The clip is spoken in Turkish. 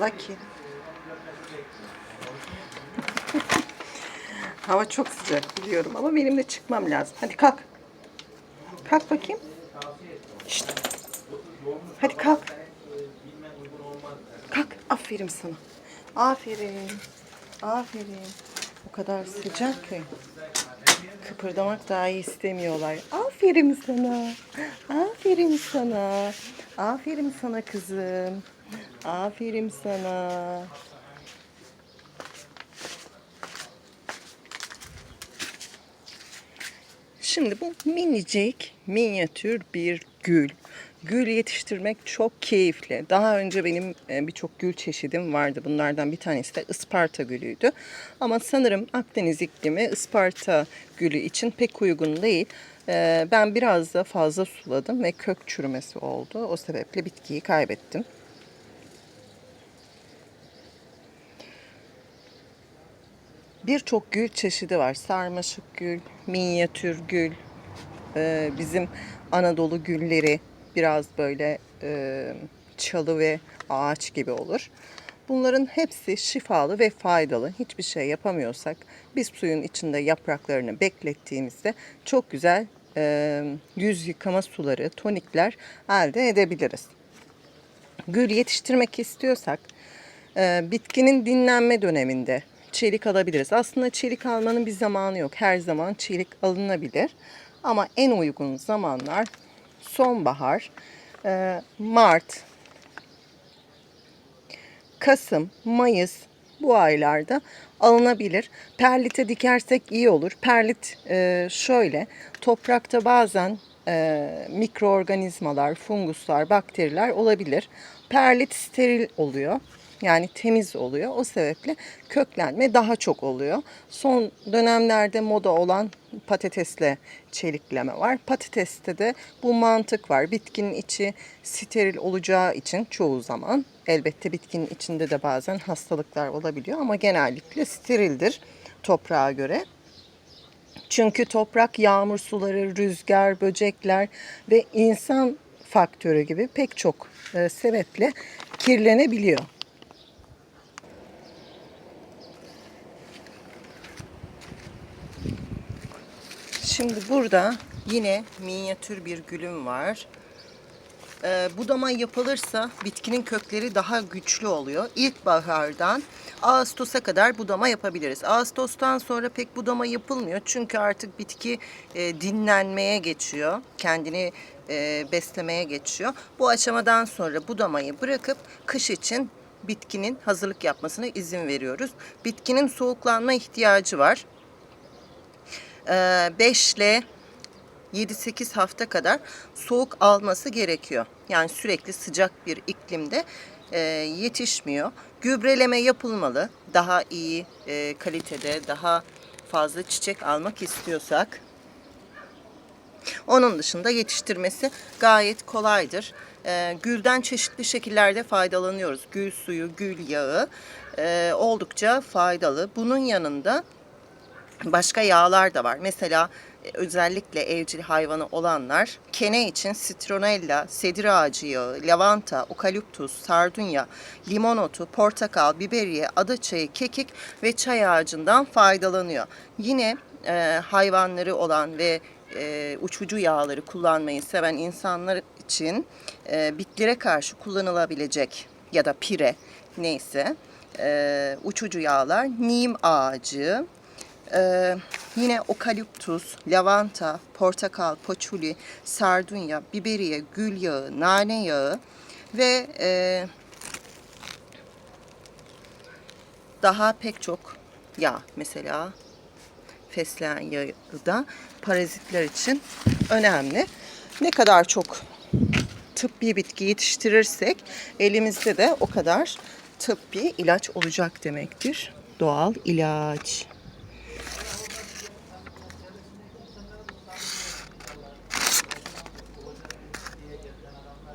Lucky. Hava çok sıcak biliyorum ama benim de çıkmam lazım. Hadi kalk. Kalk bakayım. Şşt. Hadi kalk. Kalk. Aferin sana. Aferin. Aferin. O kadar sıcak ki. Kıpırdamak dahi istemiyorlar. Aferin sana. Aferin sana. Aferin sana kızım. Aferin sana. Şimdi bu minicik, minyatür bir gül. Gül yetiştirmek çok keyifli. Daha önce benim e, birçok gül çeşidim vardı. Bunlardan bir tanesi de Isparta gülüydü. Ama sanırım Akdeniz iklimi Isparta gülü için pek uygun değil. E, Ben biraz da fazla suladım ve kök çürümesi oldu. O sebeple bitkiyi kaybettim. Birçok gül çeşidi var. Sarmaşık gül, minyatür gül, e, bizim Anadolu gülleri biraz böyle e, çalı ve ağaç gibi olur. Bunların hepsi şifalı ve faydalı. Hiçbir şey yapamıyorsak biz suyun içinde yapraklarını beklettiğimizde çok güzel e, yüz yıkama suları, tonikler elde edebiliriz. Gül yetiştirmek istiyorsak e, bitkinin dinlenme döneminde çelik alabiliriz. Aslında çelik almanın bir zamanı yok. Her zaman çelik alınabilir. Ama en uygun zamanlar sonbahar, e, Mart, Kasım, Mayıs bu aylarda alınabilir. Perlite dikersek iyi olur. Perlit e, şöyle toprakta bazen e, mikroorganizmalar, funguslar, bakteriler olabilir. Perlit steril oluyor. Yani temiz oluyor. O sebeple köklenme daha çok oluyor. Son dönemlerde moda olan patatesle çelikleme var. Patateste de bu mantık var. Bitkinin içi steril olacağı için çoğu zaman elbette bitkinin içinde de bazen hastalıklar olabiliyor ama genellikle sterildir toprağa göre. Çünkü toprak yağmur suları, rüzgar, böcekler ve insan faktörü gibi pek çok e, sebeple kirlenebiliyor. Şimdi burada yine minyatür bir gülüm var. Ee, budama yapılırsa bitkinin kökleri daha güçlü oluyor. İlkbahardan Ağustos'a kadar budama yapabiliriz. Ağustos'tan sonra pek budama yapılmıyor. Çünkü artık bitki e, dinlenmeye geçiyor. Kendini e, beslemeye geçiyor. Bu aşamadan sonra budamayı bırakıp kış için bitkinin hazırlık yapmasına izin veriyoruz. Bitkinin soğuklanma ihtiyacı var. 5 ile 7-8 hafta kadar soğuk alması gerekiyor. Yani sürekli sıcak bir iklimde e, yetişmiyor. Gübreleme yapılmalı. Daha iyi e, kalitede, daha fazla çiçek almak istiyorsak. Onun dışında yetiştirmesi gayet kolaydır. E, gülden çeşitli şekillerde faydalanıyoruz. Gül suyu, gül yağı e, oldukça faydalı. Bunun yanında başka yağlar da var. Mesela e, özellikle evcil hayvanı olanlar kene için citronella, sedir ağacı yağı, lavanta, okaliptus, sardunya, limon otu, portakal, biberiye, adaçayı, kekik ve çay ağacından faydalanıyor. Yine e, hayvanları olan ve e, uçucu yağları kullanmayı seven insanlar için e, bitlere karşı kullanılabilecek ya da pire neyse e, uçucu yağlar nim ağacı, ee, yine okaliptus, lavanta, portakal, paçuli, sardunya, biberiye, gül yağı, nane yağı ve e, daha pek çok yağ mesela fesleğen yağı da parazitler için önemli. Ne kadar çok tıbbi bitki yetiştirirsek elimizde de o kadar tıbbi ilaç olacak demektir. Doğal ilaç.